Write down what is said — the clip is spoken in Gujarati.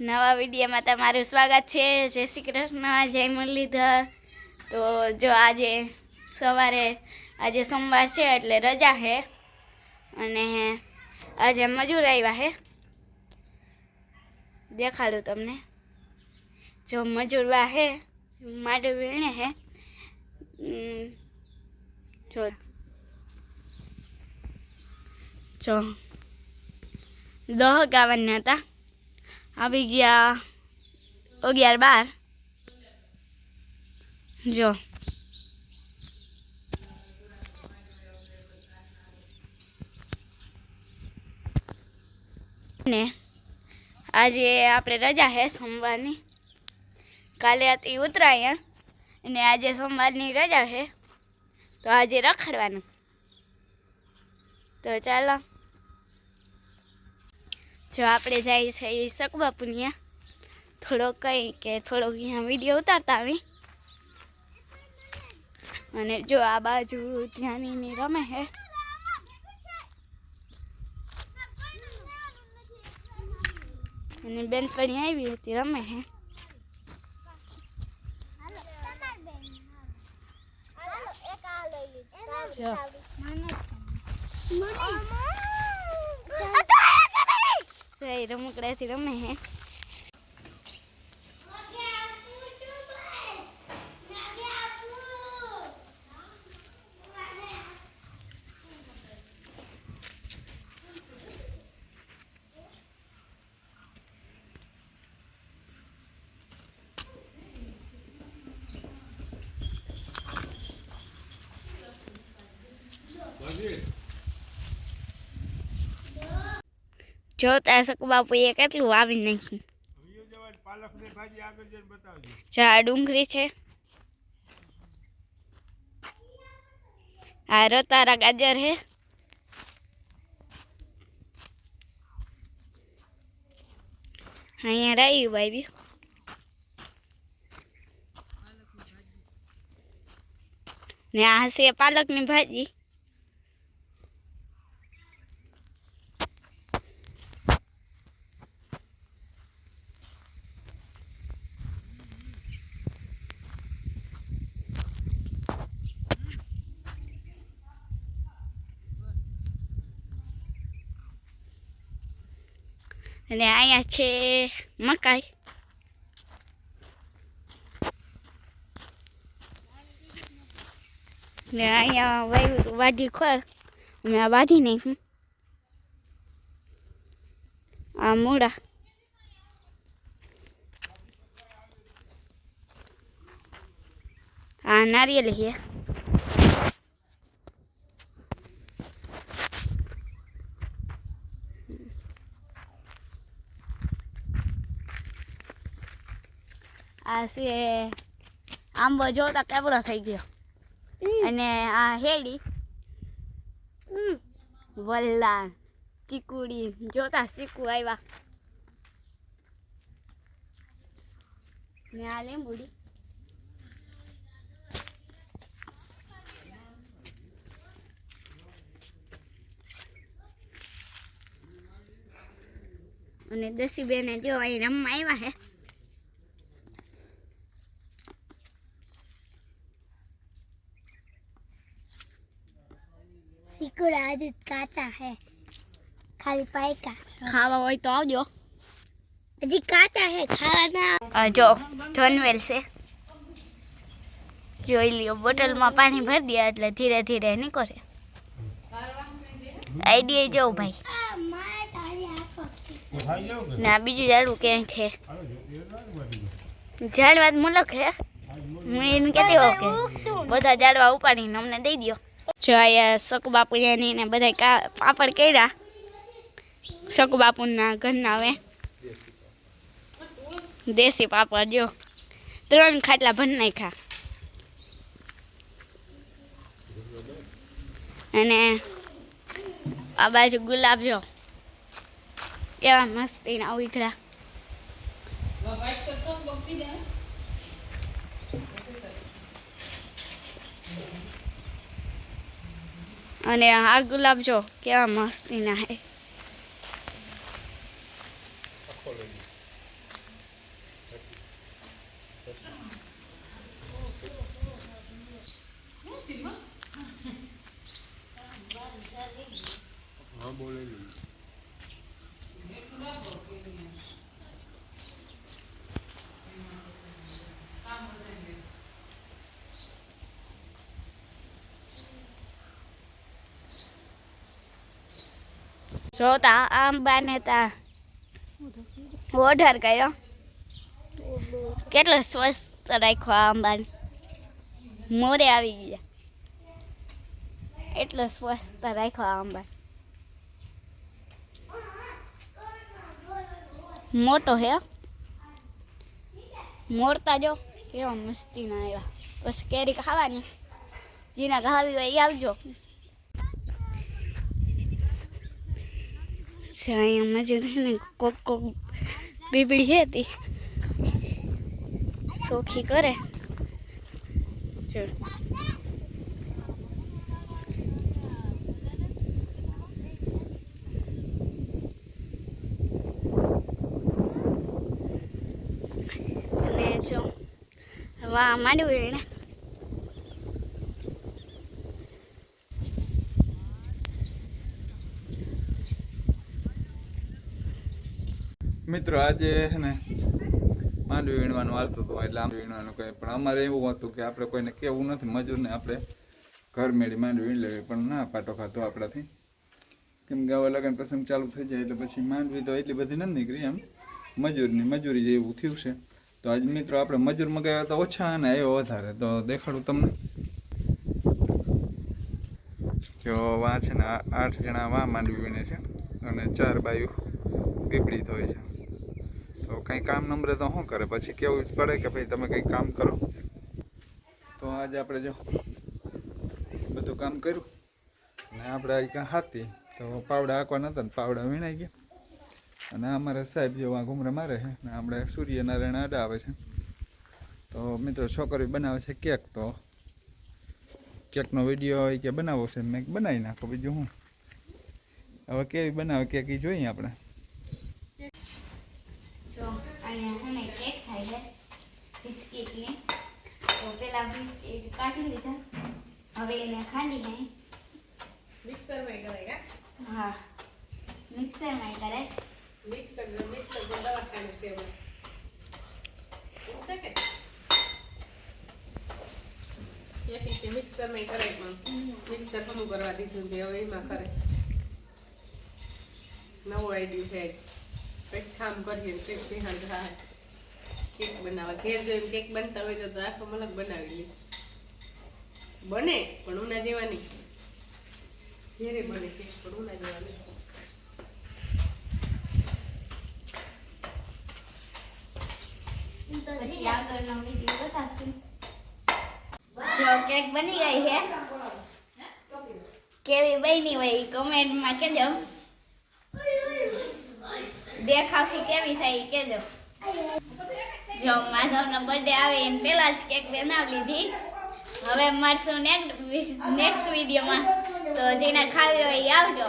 નવા વિડીયોમાં તમારું સ્વાગત છે. જય શ્રી કૃષ્ણ, જય મુરલીધર. તો જો આજે સવારે, આજે સોમવાર છે એટલે રજા છે અને આજે મજૂર આવ્યા છે દેખાડું તમને. જો મજૂર વા હે માડું વીણે હે. જો. જો. દહ ગાવાના હતા. આવી ગયા અગિયાર બાર જો ને આજે આપણે રજા છે સોમવારની। કાલે હતી ઉત્તરાયણ, અને આજે સોમવારની રજા છે તો આજે રખડવાનું. તો ચાલો. જો આપણે જઈએ છીએ શકબા પુનિયા થોડો કંઈ કે થોડોક અહીંયા વીડિયો ઉતારતા આવી. અને જો આ બાજુ ત્યાંની રમે હે. અને બેનપણી આવી હતી રમે હે. જો. જો એ રમકડાથી રમે હે જોતા શક બાપુ એ કેટલું વાવી નાખ્યું. જો ડુંગળી છે. આ રતારા ગાજર હે અહીંયા રાયું ભાઈ ને આ છે પાલકની ભાજી. અને અહીંયા છે મકાઈ. ને અહીંયા વાયું તો વાઢી ખોર. અમે આ વાઢી નાખ્યું. આ મૂળા. આ નારિયેલ છે. આ છે આંબો જોતા કેવડો થઈ ગયો અને આ હેડી વલ્લા ચીકુડી જોતા ચીકુ આવ્યા ને આ લીંબુડી અને દસી બેને જો અહીં રમવા આવ્યા હે સિકુડા આજે કાચા હે ખાલી પાયકા ખાવા હોય તો આવજો. હજી કાચા હે ખાવાના જો ધનવેલ છે. જોઈ લ્યો બોટલમાં પાણી ભરી દે એટલે ધીરે ધીરે નીકળે. આઈડીએ જાઉં ભાઈ. ના બીજું જાડું ક્યાંક છે? જાડવા મુલક હે હું એમ કેતી ઓકે બધા જાડવા ઉપાડીને અમને દઈ દો જો અહીંયા શકુ બાપુની ને બધા પાપડ કર્યા. શકુ બાપુના ઘરના હવે. દેશી પાપડ, જો. ત્રણ ખાટલા ભરી નાખ્યા. અને આ બાજુ ગુલાબ, જો. કેવા મસ્તીના ઉઘડા અને આ ગુલાબ જો કેવા મસ્તીના હે. બોલે આંબાને તા. ઓઢાર કર્યો કેટલો સ્વસ્થ રાખ્યો આ મોરે આવી ગયા. એટલો સ્વસ્થ રાખ્યો આ મોટો હે. મોરતા જો કેવા મસ્તી ના આવ્યા પછી કેરી ખાવાની. જીના ખાવી હોય એ આવજો. છે, અહીંયા મજૂર છે ને કોક કોક બીબડી છે તી. સોખી કરે. જો અને જો, વાહ માંડ્યું એને મિત્રો, આજે છે ને માંડવી વીણવાનું હાલતું હતું, એટલે આમ વીણવાનું કંઈ પણ. અમારે એવું હતું કે આપણે કોઈને કેવું નથી, મજૂરને આપણે ઘર મેળી માંડવી વીણ લેવી, પણ ના પાટો ખાતો આપણાથી. કેમ કે હવે લગ્ન પ્રસંગ ચાલુ થઈ જાય, એટલે પછી માંડવી તો એટલી બધી નથી નીકળી એમ. મજૂરની મજૂરી જેવું થયું છે. તો આજ મિત્રો આપણે મજૂર મગાવ્યા તો ઓછા અને આવ્યો વધારે. તો દેખાડું તમને. જો વા છે ને આઠ જણા વા માંડવી વીણે છે, અને ચાર બાયું પીપળી ધોય છે. તો કંઈ કામ નંબરે તો શું કરે? પછી કેવું જ પડે કે ભાઈ તમે કંઈ કામ કરો? તો આજે આપણે જો બધું કામ કર્યું. ને આપણે આ કાં હાથી તો પાવડા આંકવા હતા ને પાવડા વીણાઈ ગયા. અને અમારા સાહેબ જેવા ઘૂમરે મારે છે ને આપણે સૂર્યનારાયણ આડા આવે છે. તો મિત્રો છોકરી બનાવે છે કેક તો. કેકનો વીડિયો હોય કે બનાવવો છે મેં બનાવી નાખો બીજું શું? હવે કેવી બનાવે? કેક એ જોઈએ આપણે. જો અહીંયા છે ને કેક થાય છે. બિસ્કીટની તો પેલા બિસ્કીટ કાઢી લીધા. હવે એને ખાંડી નહીં મિક્સરમાં કરે હા. મિક્સરમાં કરે મિક્સર મિક્સર દવાખાને સેવા મિક્સરમાં કરે પણ. મિક્સર પણ કરવા દીધું છે હવે એમાં કરે. નવો આઈડિયું છે. કામ કરીએ ને કંઈક થાય. કેક બનાવવા ઘેર જોઈને કેક બનતા હોય તો આખો મલક બનાવી લે. બને પણ ઉના જેવા નહીં. ઘેરે બને કેક પણ ઉના જેવા નહીં. જો કેક બની ગઈ છે. કેવી બની હોય કમેન્ટમાં કહેજો. દેખાવથી કેવી થઈ કેજો. જો માધવનો બર્થડે આવે એને પહેલાં જ કેક બનાવી લીધી. હવે મળશું નેક્સ્ટ વિડીયોમાં તો જેને ખાવી હોય એ આવજો.